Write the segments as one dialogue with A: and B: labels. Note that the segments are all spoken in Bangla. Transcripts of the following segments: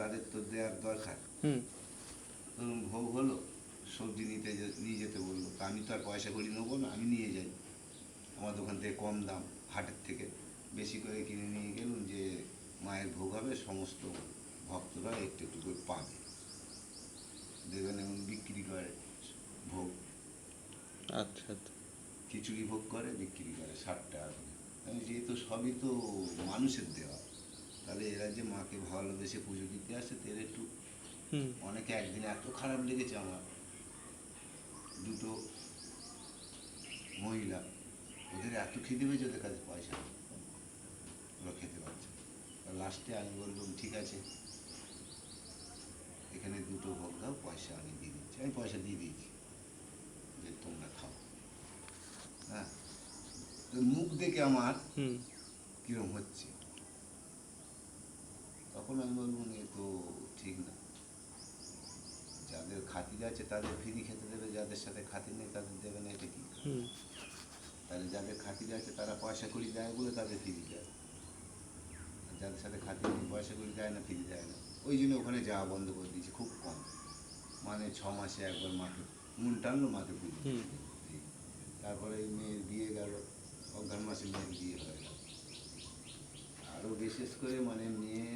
A: তাদের তো দেওয়ার দরকার। ধরুন ভোগ হলো সবজি নিতে নিয়ে যেতে বলল তা আমি তো আর পয়সা করি নেব না আমি নিয়ে যাই। আমার দোকান থেকে কম দাম হাটের থেকে। বেশি করে কিনে নিয়ে গেলুম যে মায়ের ভোগ হবে সমস্ত ভক্তরা একটু একটু করে পাবে। দেখবেন এমন বিক্রি করে ভোগ।
B: আচ্ছা আচ্ছা।
A: খিচুড়ি ভোগ করে বিক্রি করে ষাট টাকা করে। আমি যেহেতু সবই তো মানুষের দেওয়া। তাহলে এরা যে মাকে ভালোবেসে পুজো দিতে আসে তো এরা একটু অনেকে একদিন এত খারাপ লেগেছে আমার। দুটো মহিলা ওদের এত খিদে পেয়েছে ওদের কাছে পয়সা। ওরা খেতে পারছে লাস্টে আমি বললাম ঠিক আছে। এখানে দুটো ভোগ দাও পয়সা আমি দিয়ে দিচ্ছি। আমি পয়সা দিয়ে দিয়েছি যে তোমরা খাও। হ্যাঁ? মুখ দেখে আমার কিরম হচ্ছে? তখন আমি বলব এ তো ঠিক না। যাদের খাতির আছে তাদের ফ্রি খেতে দেবে যাদের সাথে খাতির নেই তাদের দেবে না এটা কি? তাহলে যাদের খাতির আছে তারা পয়সা করি দেয় বলে তাদের ফ্রি দেয় যাদের সাথে খাতির নেই পয়সা করি দেয় না ফ্রি দেয় না। ওই জন্য ওখানে যাওয়া বন্ধ করে দিয়েছে খুব কম। মানে ছ মাসে একবার মাকে মন টানলো মাকে পুজো তারপরে মেয়ের বিয়ে গেল অজ্ঞান মাসে মেয়ের বিয়ে হয়ে গেল। আরও বিশেষ করে মানে মেয়ে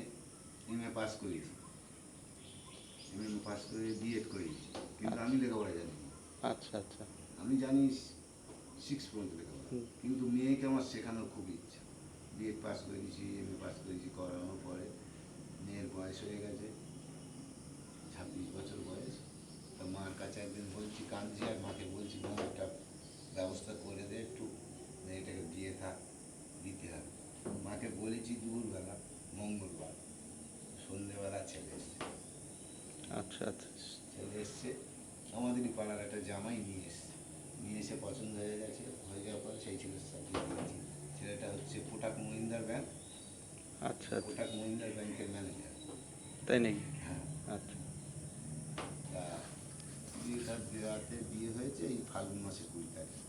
A: এম এ পাস করেছি এম এ পাস করে বিএড করেছি কিন্তু আমি লেখাপড়া জানি
B: আচ্ছা আচ্ছা।
A: আমি জানি সিক্স পর্যন্ত লেখাপড়া। কিন্তু মেয়েকে আমার শেখানোর খুব ইচ্ছা। বিএড পাস করেছি এম এ পাস করেছি করানোর পরে মেয়ের বয়স হয়ে গেছে। ছাব্বিশ বছর বয়স। তা মার কাছে একদিন বলছি কাঁদছি আর মাকে বলছি মা একটা ব্যবস্থা করে দে একটু। মেয়েটাকে বিয়ে থাক দিতে হবে। মাকে বলেছি দুপুরবেলা মঙ্গলবার। সন্ধেবেলা ছেলে এসছে।
B: আচ্ছা আচ্ছা।
A: ছেলে এসছে আমাদেরই পাড়ার একটা জামাই নিয়ে এসছে। নিয়ে এসে পছন্দ হয়ে গেছে হয়ে যাওয়ার পরে সেই ছেলের সাথে দিয়েছি ছেলেটা হচ্ছে কোটাক মহিন্দার ব্যাংক
B: আচ্ছা আচ্ছা।
A: কোটাক মহিন্দার ব্যাংকের ম্যানেজার
B: তাই নাকি?
A: হ্যাঁ।
B: আচ্ছা।
A: তা বিয়েটা দেওয়াতে বিয়ে হয়েছে এই ফাল্গুন মাসের কুড়ি তারিখ।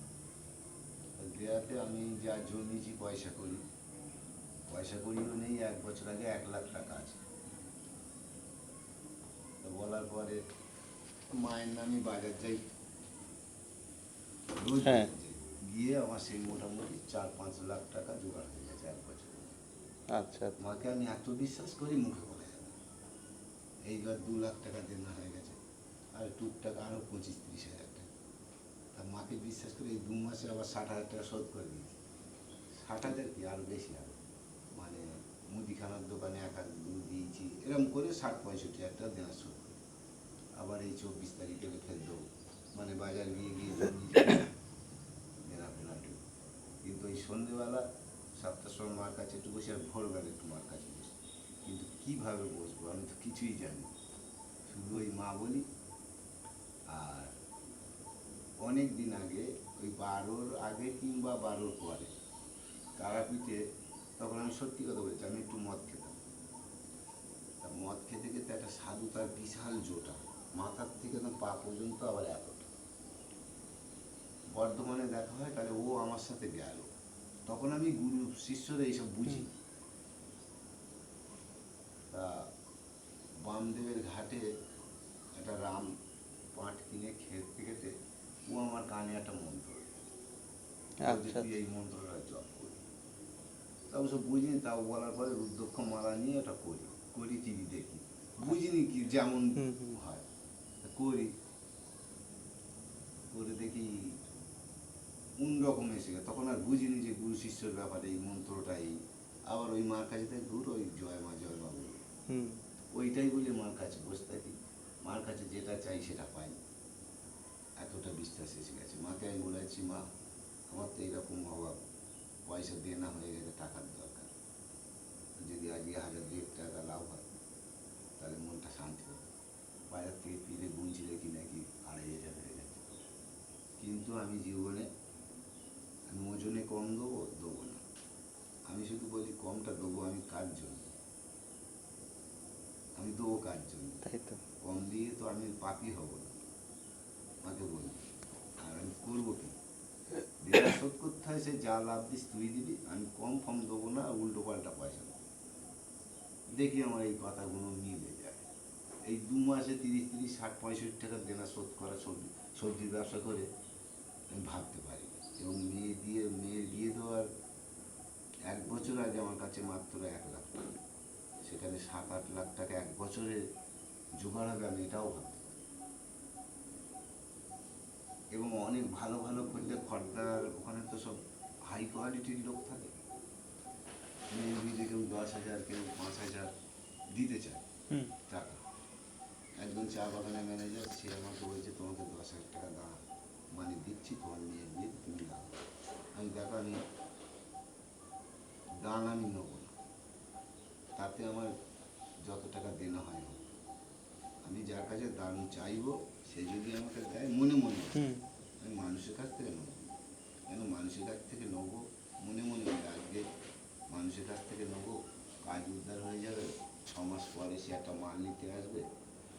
A: দেওয়াতে আমি যা জমিয়েছি পয়সা করি। পয়সা করিও নেই এক বছর আগে এক লাখ টাকা আছে। বলার পরে মায়ের নামে বাজার যাই। রোজ
B: হ্যাঁ।
A: গিয়ে আমার সেই মোটামুটি চার পাঁচ লাখ টাকা জোগাড় হয়ে গেছে এক বছরে।
B: আচ্ছা আচ্ছা।
A: মাকে আমি এত বিশ্বাস করি মুখে বলে যাবে না। এইবার দু লাখ টাকা দেনা হয়ে গেছে। আর টুকটাক আরও পঁচিশ তিরিশ হাজার টাকা। তা মাকে বিশ্বাস করে এই দু মাসে আবার ষাট হাজার টাকা শোধ করে দিয়েছি। ষাট হাজার কি? আরও বেশি হবে। মানে মুদিখানার দোকানে এক হাজার দু দিয়েছি। এরকম করে ষাট পঁয়ষট্টি হাজার টাকা দেনা শোধ আবার এই চব্বিশ তারিখে দেবো। মানে বাজার গিয়ে গিয়ে দেনা কিন্তু এই সন্ধেবেলা সাতটার সময় মার কাছে একটু বসে আর ভোরবেলা একটু মার কাছে বসি। কিন্তু কীভাবে বসবো আমি তো কিছুই জানি শুধু ওই মা বলি। আর অনেক দিন আগে ওই বারোর আগে কিংবা বারোর পরে তারাপীঠে তখন আমি সত্যি কথা বলছি আমি একটু মদ খেতাম। তা মদ খেতে খেতে একটা সাধু তার বিশাল জোটা। মাথার থেকে একদম পা পর্যন্ত আবার এতটা বর্ধমানে দেখা হয় তাহলে ও আমার সাথে গেল। তখন আমি গুরু শিষ্যদের এইসব বুঝি। তা বামদেবের ঘাটে একটা রাম পাট কিনে খেতে খেতে ও আমার কানে একটা মন্ত্র
B: আচ্ছা
A: তুই এই মন্ত্রটা জপ করি। তা ওসব বুঝিনি তাও বলার পরে রুদ্রক্ষ মালা নিয়ে ওটা করি করি টিভি দেখি। বুঝিনি কি যেমন। হয়। তা করি করে দেখি অন্যরকম এসে গেছে তখন আর বুঝিনি যে গুরু শিষ্যর ব্যাপারে এই মন্ত্রটাই। আবার ওই মার কাছে থেকে ঘুর ওই জয় মা জয় মা বলে। ওইটাই বলে মার কাছে বসে থাকি। মার কাছে যেটা চাই সেটা পাই। এতটা বিশ্বাস এসে গেছে। মাকে আমি বলেছি মা আমার তো এরকম অভাব পয়সা দেনা হয়ে গেছে টাকার দরকার। যদি আজকে হাজার দুয়েক টাকা লাভ হয় তাহলে মনটা শান্তি হবে বাজার থেকে ফিরে গুনছি দেখি নাকি আড়াই হাজার হয়ে গেছে কিন্তু আমি জীবনে আমি ওজনে কম দেবো? দেবো না। আমি শুধু বলি কমটা দেবো আমি কার জন্য? আমি দেবো কার জন্য?
B: তাই তো।
A: কম দিয়ে তো আমি পাপি হব না। মাকে বলি আর আমি করব কি? যেটা শোধ করতে হয় সে যা লাভ দিস তুই দিবি। আমি কম ফম দেবো না উল্টো পাল্টা পয়সা দেখি আমার এই কথাগুলো মিলে যায়। এই দু মাসে তিরিশ তিরিশ ষাট পঁয়ষট্টি টাকা দেনা শোধ করা সবজি সবজির ব্যবসা করে আমি ভাবতে পারি এবং মেয়ে দিয়ে মেয়ের বিয়ে দেওয়ার এক বছর কাছে মাত্র এক লাখ টাকা। সেখানে সাত আট লাখ টাকা এক বছরে জোগাড় হবে আমি এটাও ভাবতে পারি এবং অনেক ভালো ভালো করলে খর্দার ওখানে তো সব হাই কোয়ালিটির লোক থাকে। কেউ দশ হাজার কেউ পাঁচ হাজার দিতে চায়
B: হুম।
A: টাকা। একজন চা বাগানের ম্যানেজার সে আমাকে বলছে তোমাকে দশ হাজার টাকা দাম মানে দিচ্ছি তোমার মেয়ের বিয়ে তুমি দাও। আমি দেখো আমি দান আমি নেব। না তাতে আমার যত টাকা দেনা হয়। আমি যার কাছে দান চাইব সে যদি আমাকে দেয় মনে মনে আমি মানুষের কাছ থেকে নেব। কেন মানুষের কাছ থেকে নেব? মনে মনে আজকে মানুষের কাছ থেকে নেব কাজ উদ্ধার হয়ে যাবে। ছ মাস পরে সে একটা মাল নিতে আসবে।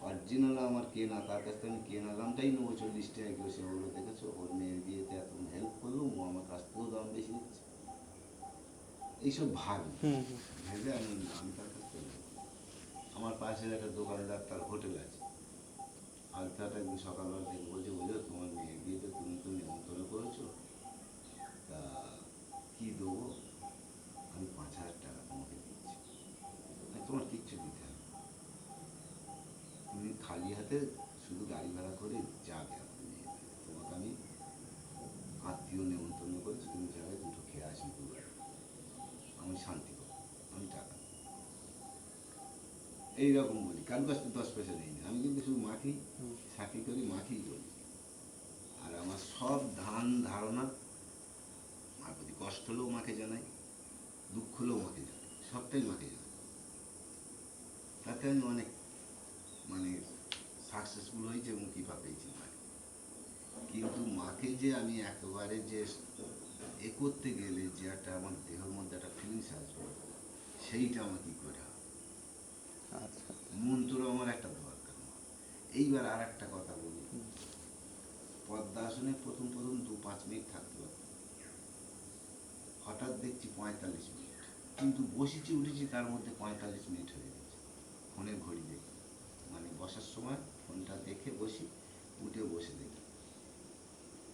A: অরিজিনাল আমার কেনা তার কাছ থেকে আমি কেনা দামটাই নেব। চল্লিশ টাকা। কিলো সে বলল দেখেছ? ওর মেয়ের বিয়েতে এত হেল্প করল ও আমার কাছ থেকেও দাম বেশি দিচ্ছে এইসব ভাবি
B: হুম
A: ভেবে আমি আমি তার কাছ। আমার পাশের একটা দোকানদার তার হোটেল আছে। আজ তার একদিন সকালবেলা থেকে বলছে বুঝলো তোমার মেয়ের বিয়েতে তুমি তো নেমন্তন্ন করেছ। তা কী দেবো? আমি পাঁচ হাজার টাকা তোমাকে দিচ্ছি। আমি তোমার কিচ্ছু দিতে হবে তুমি খালি হাতে শুধু গাড়ি ভাড়া করে যাবে। তোমাকে আমি আত্মীয় নেমন্তন্ন করেছি তুমি যাবে দুটো খেয়ে আসি আমি শান্তি পাবো আমি টাকা এইরকম বলি কার কাছ থেকে দশ পয়সা নেই আমি কিন্তু শুধু মাখি। সাথী করি মাখি করি আর আমার সব ধান ধারণা মার প্রতি কষ্ট হলেও মাকে জানাই দুঃখ হলেও মাকে জানাই সবটাই মাকে জানাই। তাতে আমি অনেক মানে সাকসেসফুল হয়েছে এবং কৃপা পেয়েছি মাকে। কিন্তু মাকে যে আমি একেবারে যে এ করতে গেলে যে একটা আমার দেহের মধ্যে একটা ফিলিংস আসবে সেইটা আমার কী করে হবে?
B: আচ্ছা।
A: মন্ত্র আমার একটা দরকার। এইবার আর একটা কথা বলি। পদ্মাসনে প্রথম প্রথম দু পাঁচ মিনিট থাকতে পারতাম হঠাৎ দেখছি পঁয়তাল্লিশ মিনিট। কিন্তু বসেছি উঠেছি তার মধ্যে পঁয়তাল্লিশ মিনিট হয়ে গেছে। ফোনের ঘড়ি দেখি। মানে বসার সময় ফোনটা দেখে বসি উঠে বসে দেখি।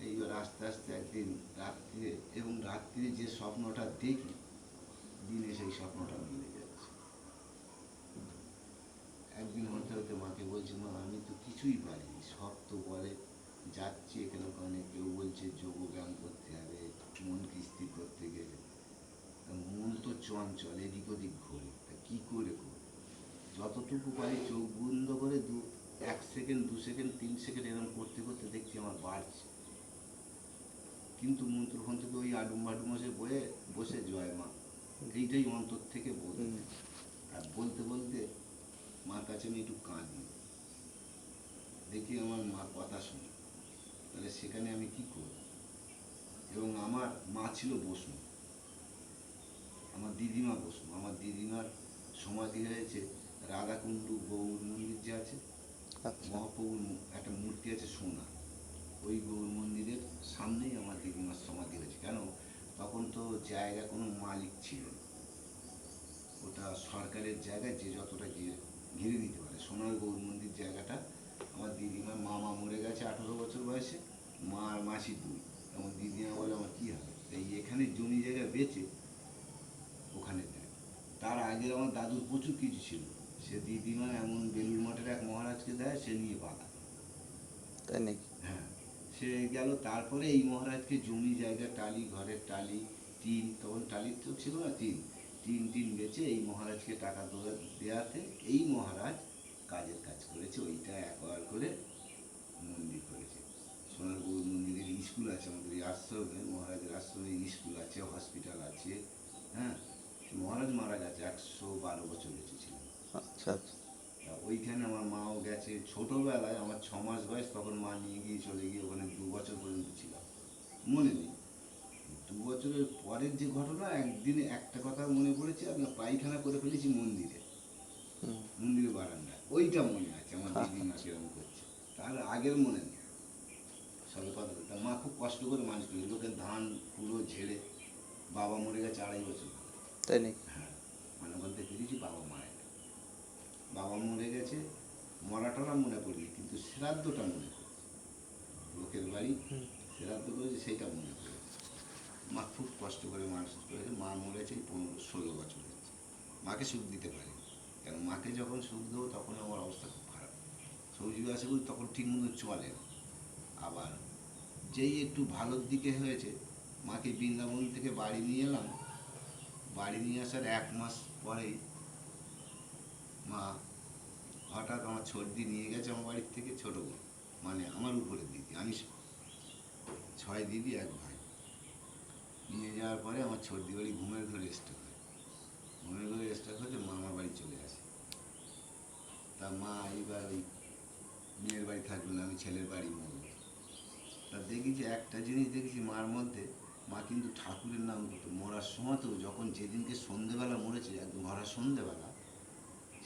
A: এইবার আস্তে আস্তে একদিন রাত্রিরে এবং রাত্রিরে যে স্বপ্নটা দেখি, দিনে সেই স্বপ্নটা মিলে যাচ্ছে। একদিন হতে হতে মাকে বলছি, মা, আমি তো কিছুই পারিনি। সব তো বলে, যাচ্ছি এখানে ওখানে কেউ বলছে, যোগ ব্যায়াম করতে হবে মনকে স্থির করতে গেলে। মন তো চঞ্চল, এদিক ওদিক ঘোরে। তা কী করে করব? যতটুকু পারি চোখ বন্ধ করে দু, এক সেকেন্ড, দু সেকেন্ড, তিন সেকেন্ড এরকম করতে করতে দেখছি আমার বাড়ছে। কিন্তু মন্ত্র ফন্ত্র ওই আডুম বাডুম বসে বয়ে বসে জয় মা? এইটাই অন্তর থেকে বলতে। আর বলতে বলতে মার কাছে আমি একটু কাঁদি। দেখি আমার মা কথা শুনে। তাহলে সেখানে আমি কি করব? এবং আমার মা ছিল বসু। আমার দিদিমা বসু। আমার দিদিমার সমাধি হয়েছে? রাধাকুণ্ডু গৌর মন্দির যে আছে
B: আচ্ছা।
A: মহাপ্রভুর একটা মূর্তি আছে সোনা। ওই গৌর মন্দিরের সামনেই আমার দিদিমার সমাধি হয়েছে কেন? তখন তো জায়গা কোনো মালিক ছিল ওটা সরকারের জায়গায় যে যতটা ঘিরে ঘিরে দিতে পারে। সোনার গৌর মন্দির জায়গাটা আমার দিদিমার মামা মরে গেছে আঠেরো বছর বয়সে মা আর মাসি দুই। আমার দিদিমা বলে আমার কী হবে? এই এখানে জমি জায়গা বেচে ওখানে দেয়। তার আগে আমার দাদুর প্রচুর কিছু ছিল। সে দিদিমা এমন বেলুর মঠের এক মহারাজকে দেয়, সে নিয়ে বাধা।
B: তাই নাকি?
A: সে গেল। তারপরে এই মহারাজকে জমি, জায়গা, টালি, ঘরের টালি, টিন, তখন টালির তো ছিল না, টিন। টিন টিন বেচে এই মহারাজকে টাকা দেওয়া- দেওয়াতে এই মহারাজ কাজের কাজ করেছে, ওইটা একবার করে মন্দির করেছে। সোনারপুর মন্দিরের স্কুল আছে, আমাদের এই আশ্রমে, মহারাজের আশ্রমে স্কুল আছে, হসপিটাল আছে হ্যাঁ? মহারাজ মারা গেছে, একশো বারো বছর বেঁচে ছিলেন।
B: আচ্ছা আচ্ছা।
A: তা ওইখানে আমার মাও গেছে। ছোটোবেলায় আমার ছ মাস বয়স তখন মা নিয়ে গিয়ে চলে গিয়ে ওখানে দু বছর পর্যন্ত ছিলাম মনে নেই। দু বছরের পরের যে ঘটনা একদিনে একটা কথা মনে পড়েছে আমি পায়খানা করে ফেলেছি মন্দিরে। মন্দিরে বারান্দায়। ওইটা মনে আছে আমার দিদিমা কিরম করছে। তার আগের মনে নেই। সবে কথা বলতাম মা খুব কষ্ট করে মানুষ করেছে লোকের ধান পুরো ঝেড়ে বাবা মরে গেছে আড়াই বছর
B: তাই নাকি?
A: হ্যাঁ। মানে বলতে পেরেছি বাবা বাবা মরে গেছে মরাটারা মনে পড়ি কিন্তু শ্রাদ্ধটা মনে পড়ি লোকের বাড়ি শ্রাদ্ধ করেছে সেইটা মনে পড়ে মা খুব কষ্ট করে মানুষ করেছে মা মরেছে পনেরো ষোলো বছর। হচ্ছে মাকে সুখ দিতে পারে কেন মাকে যখন সুখ দেবো তখন আমার অবস্থা খুব খারাপ। সবজি বাসে বলি তখন ঠিক মতো চলে না। আবার যেই একটু ভালোর দিকে হয়েছে মাকে বৃন্দাবন থেকে বাড়ি নিয়ে এলাম। বাড়ি নিয়ে আসার এক মাস পরেই মা হঠাৎ আমার সর্দি নিয়ে গেছে আমার বাড়ির থেকে ছোটো বোন মানে আমার উপরে দিদি আমি ছয় দিদি, এক ভাই। নিয়ে যাওয়ার পরে আমার সর্দি বাড়ি ঘুমের ঘরে স্টক হয়। ঘুমের ঘরে স্টক হতে মা আমার বাড়ি চলে আসে। তা মা এইবার ওই মেয়ের বাড়ি থাকবে না, আমি ছেলের বাড়ি মরবো। তা দেখেছি, একটা জিনিস দেখেছি মার মধ্যে, মা কিন্তু ঠাকুরের নাম করতো। মরার সময় তো যখন যেদিনকে সন্ধেবেলা মরেছে, একদম ভরা সন্ধেবেলা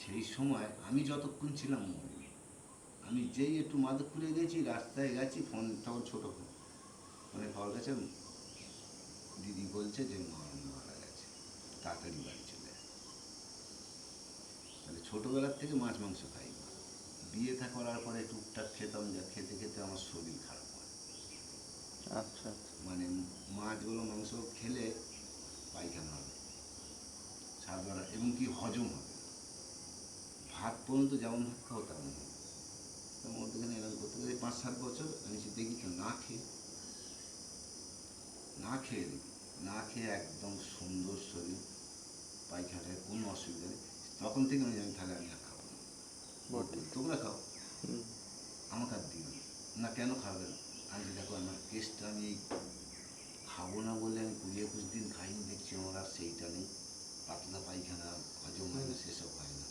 A: সেই সময় আমি যতক্ষণ ছিলাম মরিনি আমি যেই একটু মাদকপুরে গেছি রাস্তায় গেছি ফোন তখন ছোটো ফোন ফোনে পাওয়া গেছে দিদি বলছে যে মা মারা গেছে। তাড়াতাড়ি বাড়ি চলে। তাহলে ছোটোবেলার থেকে মাছ মাংস খাই বিয়ে থা করার পরে টুকটাক খেতাম যা খেতে খেতে আমার শরীর খারাপ হয়।
B: আচ্ছা আচ্ছা।
A: মানে মাছগুলো মাংস খেলে পায়খানা হবে। সারবার এবং কি হজম হবে ভাত পর্যন্ত যেমন ভাত খাও তেমন হবে। তো মধ্যখানে এরকম করতে গেলে পাঁচ সাত বছর আমি সে দেখি তো না খেয়ে না খেয়ে না খেয়ে একদম সুন্দর শরীর পায়খানায় কোনো অসুবিধা নেই। তখন থেকে আমি জানি তাহলে আমি আর খাব না। তোমরা খাও। আমাকে আর দিও না। না কেন খাবে না? আমি দেখো আমার কেসটা আমি খাব না বলে আমি কুড়ি একুশ দিন খাইনি দেখছি আমার আর সেইটা নেই। পাতলা পায়খানা হজম হয় না সেসব হয় না।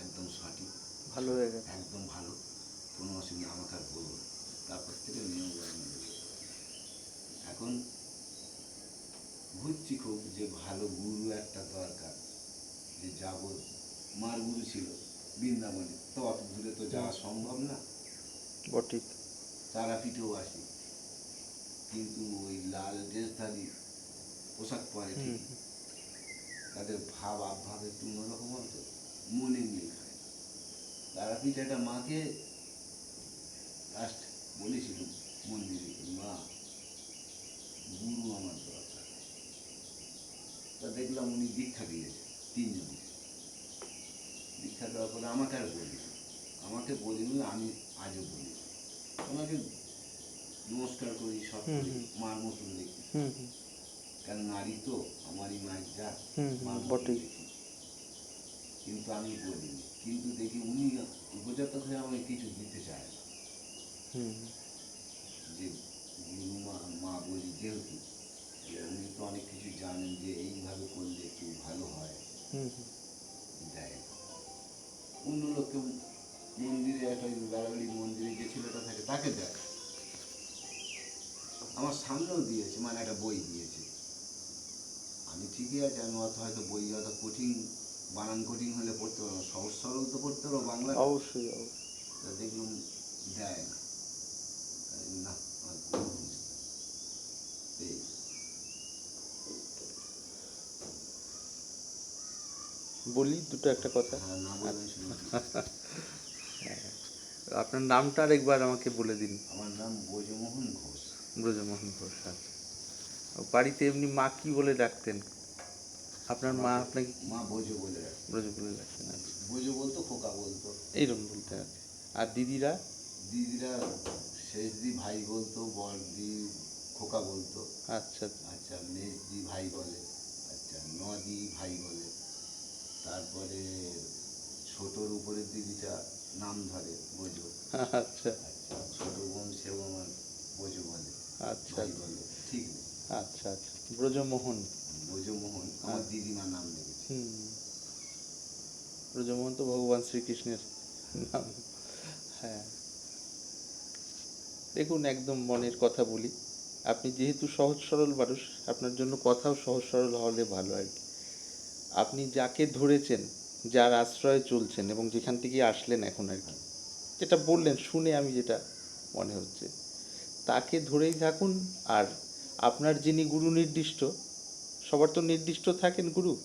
A: একদম সঠিক।
B: ভালো হয়ে গেছে।
A: একদম ভালো। কোনো অসুবিধা আমাকে আর বলব তারপর থেকে নিয়ম। এখন বুঝছি খুব যে ভালো গুরু একটা দরকার। যে যাব মার গুরু ছিল বৃন্দাবনে। তো অত দূরে তো যাওয়া সম্ভব না।
B: বটে
A: তারাপীঠেও আসি। কিন্তু ওই লাল ড্রেসধারী পোশাক পরে তাদের ভাব আবভাব একটু অন্যরকম হতো মনে নিয়ে খায় তারাপীঠ একটা মাকে লাস্ট বলেছিল মন্দিরে মা গুরু আমার দরকার। তা দেখলাম উনি দীক্ষা দিয়েছে তিনজন দীক্ষা দেওয়ার পরে আমাকে আর বলি আমাকে বলিনি আমি আজও বলি ওনাকে নমস্কার করি সব। মার মতন দেখি কারণ নারী তো আমারই মায়ের যা মতন
B: বটেই।
A: দেখি। কিন্তু আমি বলিনি। কিন্তু দেখি উনি উপজাতক হয়ে আমাকে কিছু দিতে চায় না। যে গুরু মা মা বলি যেহেতু উনি তো অনেক কিছু জানেন যে এইভাবে করলে একটু ভালো হয়। দেয় অন্য লোককে মন্দিরে একটা ওই মন্দিরে যে ছেলেটা থাকে তাকে দেয় আমার সামনেও দিয়েছে মানে একটা বই দিয়েছে। আমি ঠিকই আছে আমি অত হয়তো বই অত কঠিন বানান কঠিন হলে পড়তে পারব সহজ সরল তো পড়তে পারব বাংলা
B: অবশ্যই অবশ্যই
A: দেখলাম দেয় না।
B: বলি দুটো একটা কথা?
A: হ্যাঁ শুনুন
B: আপনার নামটা আর একবার আমাকে বলে দিন।
A: আমার নাম ব্রজমোহন ঘোষ।
B: ব্রজমোহন ঘোষ আচ্ছা। বাড়িতে এমনি মা কি বলে ডাকতেন? আপনার মা আপনাকে
A: মা বোঝো বলে রাখে।
B: ব্রজ বলে ডাকতেন আচ্ছা।
A: বোঝো বলতো খোকা বলতো।
B: এইরকম বলতে আছে আর দিদিরা?
A: দিদিরা শেষ দি ভাই বলতো বড় দি খোকা বলতো।
B: আচ্ছা
A: আচ্ছা। মেজ দি ভাই বলে আচ্ছা নদি ভাই বলে। তারপরে ছোটোর উপরের দিদিটা নাম ধরে বোঝো।
B: আচ্ছা।
A: আচ্ছা ছোট বোন সেও আমার বোঝো বলে
B: আচ্ছা
A: বলে ঠিক
B: আচ্ছা আচ্ছা। ব্রজমোহন।
A: বোঝো মোহন আমার দিদিমার নাম
B: হুম। ব্রজমোহন তো ভগবান শ্রীকৃষ্ণের নাম। হ্যাঁ। দেখুন, একদম মনের কথা বলি। আপনি যেহেতু সহজ সরল মানুষ, আপনার জন্য কথাও সহজ সরল হলে ভালো আর কি। আপনি যাকে ধরেছেন, যার আশ্রয়ে চলছেন এবং যেখান থেকে আসলেন এখন আর কি, যেটা বললেন, শুনে আমি যেটা মনে হচ্ছে, তাকে ধরেই থাকুন আর আপনার যিনি গুরু নির্দিষ্ট সবার তো নির্দিষ্ট থাকেন গুরু।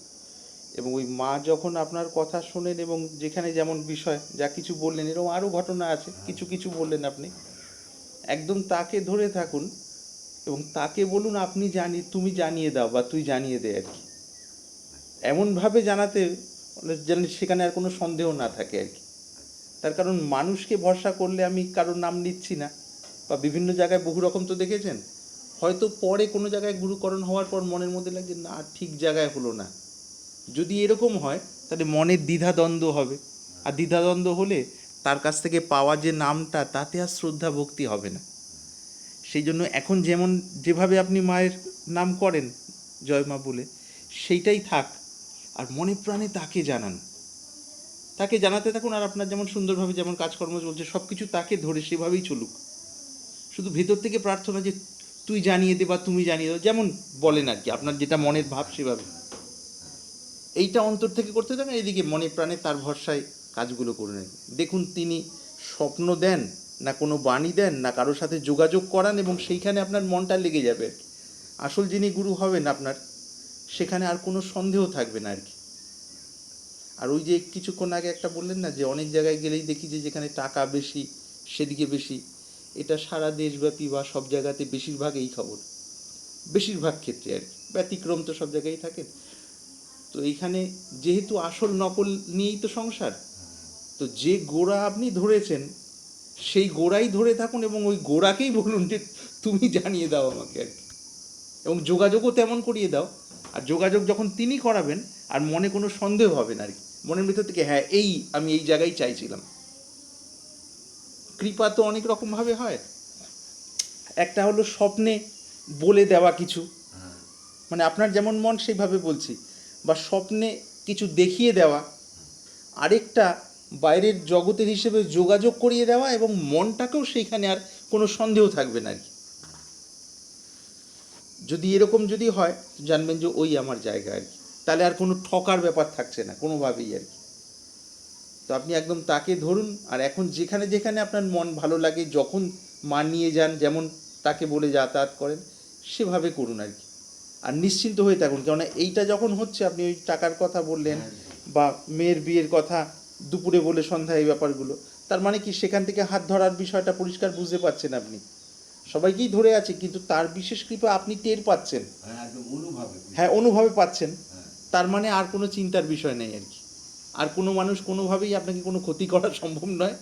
B: এবং ওই মা যখন আপনার কথা শোনেন এবং যেখানে যেমন বিষয় যা কিছু বললেন এরকম আরও ঘটনা আছে কিছু কিছু বললেন আপনি। একদম তাকে ধরে থাকুন এবং তাকে বলুন আপনি জানি তুমি জানিয়ে দাও বা তুই জানিয়ে দে আর কি। এমনভাবে জানাতে যেন সেখানে আর কোনো সন্দেহ না থাকে আর কি। তার কারণ মানুষকে ভরসা করলে আমি কারোর নাম নিচ্ছি না। বা বিভিন্ন জায়গায় বহু রকম তো দেখেছেন? হয়তো পরে কোনো জায়গায় গুরুকরণ হওয়ার পর মনের মধ্যে লাগছে না, ঠিক জায়গায় হলো না। যদি এরকম হয়, তাহলে মনের দ্বিধাদ্বন্দ্ব হবে। আর দ্বিধাদ্বন্দ্ব হলে তার কাছ থেকে পাওয়া যে নামটা, তাতে আর শ্রদ্ধা ভক্তি হবে না। সেই জন্য এখন যেমন যেভাবে আপনি মায়ের নাম করেন, জয় মা বলে, সেইটাই থাক। আর মনে প্রাণে তাকে জানান। তাকে জানাতে থাকুন, আর আপনার যেমন সুন্দরভাবে যেমন কাজকর্ম চলছে সব কিছু তাকে ধরে সেভাবেই চলুক। শুধু ভেতর থেকে প্রার্থনা যে তুই জানিয়ে দে বা তুমি জানিয়ে দাও। যেমন বলেন আর কি, আপনার যেটা মনের ভাব সেভাবে। এইটা অন্তর থেকে করতে থাকেন এদিকে মনে প্রাণে তার ভরসায় কাজগুলো করে নেন। দেখুন তিনি স্বপ্ন দেন না কোনো বাণী দেন না কারোর সাথে যোগাযোগ করান এবং সেইখানে আপনার মনটা লেগে যাবে আর কি। আসল যিনি গুরু হবেন আপনার, সেখানে আর কোনো সন্দেহ থাকবে না আর কি। আর ওই যে কিছুক্ষণ আগে একটা বললেন না যে, অনেক জায়গায় গেলেই দেখি যে, যেখানে টাকা বেশি, সেদিকে বেশি এটা সারা দেশব্যাপী বা সব জায়গাতে বেশিরভাগ এই খবর। বেশিরভাগ ক্ষেত্রে আর কি। ব্যতিক্রম তো সব জায়গায় থাকে। তো এইখানে যেহেতু আসল নকল নিয়েই তো সংসার, তো যে গোড়া আপনি ধরেছেন, সেই গোড়াই ধরে থাকুন এবং ওই গোড়াকেই বলুন যে তুমি জানিয়ে দাও আমাকে আর কি। এবং যোগাযোগও তেমন করিয়ে দাও। আর যোগাযোগ যখন তিনি করাবেন, আর মনে কোনো সন্দেহ হবে না আর কি। মনের ভিতর থেকে হ্যাঁ এই আমি এই জায়গায় চাইছিলাম। কৃপা তো অনেক রকমভাবে হয়। একটা হলো স্বপ্নে বলে দেওয়া কিছু। মানে আপনার যেমন মন সেইভাবে বলছি। বা স্বপ্নে কিছু দেখিয়ে দেওয়া। আরেকটা বাইরের জগতের হিসেবে যোগাযোগ করিয়ে দেওয়া এবং মনটাকেও সেইখানে আর কোনো সন্দেহ থাকবে না আর কি। যদি এরকম যদি হয়, জানবেন যে ওই আমার জায়গা আর কি। তাহলে আর কোনো ঠকার ব্যাপার থাকছে না, কোনোভাবেই আর কি। তো আপনি একদম তাকে ধরুন আর এখন যেখানে যেখানে আপনার মন ভালো লাগে যখন মা নিয়ে যান যেমন তাকে বলে যাতায়াত করেন সেভাবে করুন আর কি। আর নিশ্চিন্ত হয়ে থাকুন কেননা এইটা যখন হচ্ছে আপনি ওই টাকার কথা বললেন বা মেয়ের বিয়ের কথা দুপুরে বলে সন্ধ্যায় এই ব্যাপারগুলো তার মানে কি সেখান থেকে হাত ধরার বিষয়টা পরিষ্কার বুঝতে পারছেন আপনি? সবাইকেই ধরে আছে কিন্তু তার বিশেষ কৃপা আপনি টের পাচ্ছেন।
A: হ্যাঁ অনুভাবে।
B: হ্যাঁ অনুভবে পাচ্ছেন।
A: হ্যাঁ।
B: তার মানে আর কোনো চিন্তার বিষয় নেই আর কি। আর কোনো মানুষ কোনোভাবেই আপনাকে কোনো ক্ষতি করা সম্ভব নয়।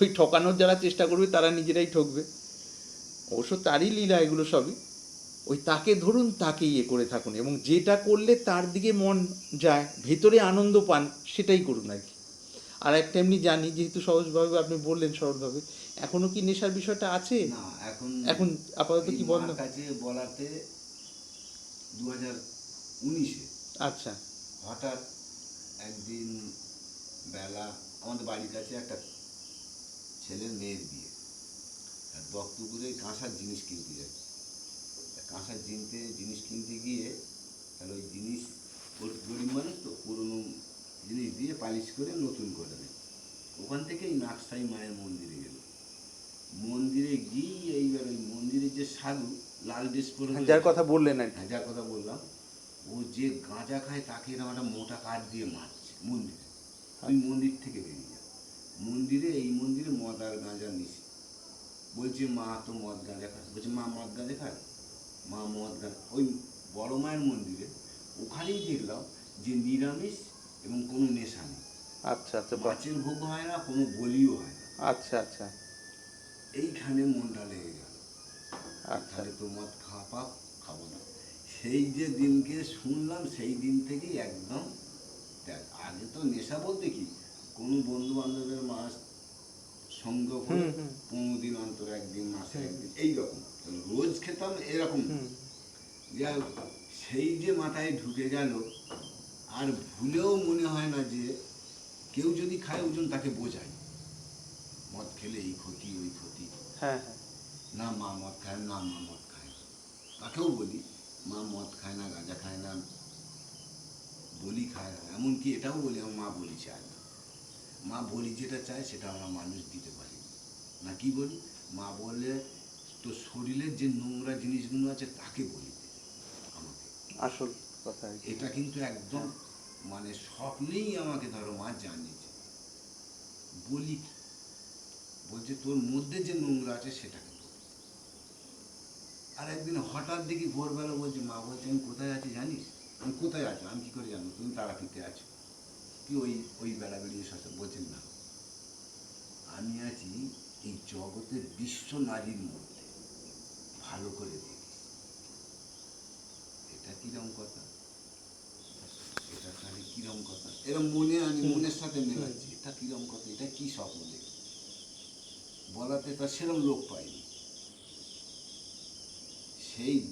B: ওই ঠকানোর যারা চেষ্টা করবে তারা নিজেরাই ঠকবে। অবশ্য তারই লীলা এগুলো সবই। ওই তাকে ধরুন তাকে ইয়ে করে থাকুন এবং যেটা করলে তার দিকে মন যায় ভেতরে আনন্দ পান সেটাই করুন আর কি। আর একটা এমনি জানি যেহেতু সহজভাবে আপনি বললেন সহজভাবে এখনও কি নেশার বিষয়টা আছে?
A: না এখন
B: এখন আপাতত কি বন্ধ?
A: কাছে বলাতে দু হাজার উনিশে।
B: আচ্ছা।
A: হঠাৎ একদিন বেলা আমাদের বাড়ির কাছে একটা ছেলের মেয়ের বিয়ে। আর বক্তপুরে কাঁসার জিনিস কিনতে যাচ্ছি। কাঁসার জিনতে জিনিস কিনতে গিয়ে তাহলে ওই জিনিস ওর গরিব মানুষ তো পুরনো জিনিস দিয়ে পালিশ করে নতুন করে দেয় ওখান থেকেই নাকসাই মায়ের মন্দিরে গেল। মন্দিরে গিয়ে এইবার ওই মন্দিরের যে সাধু লাল ড্রেস পরে
B: যার কথা বললেন আর
A: হ্যাঁ, যার কথা বললাম। ও যে গাঁজা খায় তাকে এরকম একটা মোটা কাঠ দিয়ে মারছে মন্দিরে। আমি মন্দির থেকে বেরিয়ে যা মন্দিরে এই মন্দিরে মদ আর গাঁজা নিছি বলছে মা তো মদ গাঁজা খায় বলছে মা মদ গাঁজা খায়? মা মদ গাঁজা ওই বড় মায়ের মন্দিরে ওখানেই দেখলাম যে নিরামিষ এবং কোনো নেশা নেই।
B: আচ্ছা আচ্ছা।
A: মাছের ভোগ হয় না কোনো বলিও হয় না।
B: আচ্ছা আচ্ছা।
A: এইখানে মনটা লেগে গেল।
B: আর
A: তাহলে তো মদ খাওয়া পাপ খাব না। সেই যে দিনকে শুনলাম সেই দিন থেকেই একদম দেখ, আগে তো নেশা বলতে কি? কোনো বন্ধু বান্ধবের মাস সঙ্গ করে। পনেরো দিন অন্তর একদিন মাসে একদিন এইরকম রোজ খেতাম এরকম। যা সেই যে মাথায় ঢুকে গেল আর ভুলেও মনে হয় না যে কেউ যদি খায় ওজন তাকে বোঝায়। মদ খেলে এই ক্ষতি ওই ক্ষতি।
B: হ্যাঁ হ্যাঁ।
A: না মা মদ খায় না মা মদ খায়। তাকেও বলি মা মদ খায় না গাঁজা খায় না বলি খায় না। এমনকি এটাও বলি আমার মা বলি চায় না। মা বলি যেটা চায় সেটা আমরা মানুষ দিতে পারি। না। কি বলি? মা বলে তো শরীরের যে নোংরা জিনিসগুলো আছে তাকে বলি আমাকে।
B: আসল কথা
A: এটা কিন্তু একদম মানে স্বপ্নেই আমাকে ধরো মা জানিয়েছে। বলি বলছে তোর মধ্যে যে নোংরা আছে সেটাকে। আর একদিন হঠাৎ দেখি ভোরবেলা বলছে, মা বলছে, আমি কোথায় আছি জানিস? আমি কোথায় আছো? আমি কী করে জানব? তুমি তারাপীঠে আছো? কি ওই ওই বেড়া বেরিয়ে এসে বলছেন না। আমি আছি এই জগতের বিশ্ব নারীর মধ্যে। ভালো করে দেখিস এটা কিরম কথা? এটা তাহলে কিরম কথা? এরা মনে আমি মনের সাথে মেলাচ্ছি। এটা কিরম কথা? এটা কি স্বপ্ন দেখি? বলাতে তার সেরম লোক পাইনি। সেই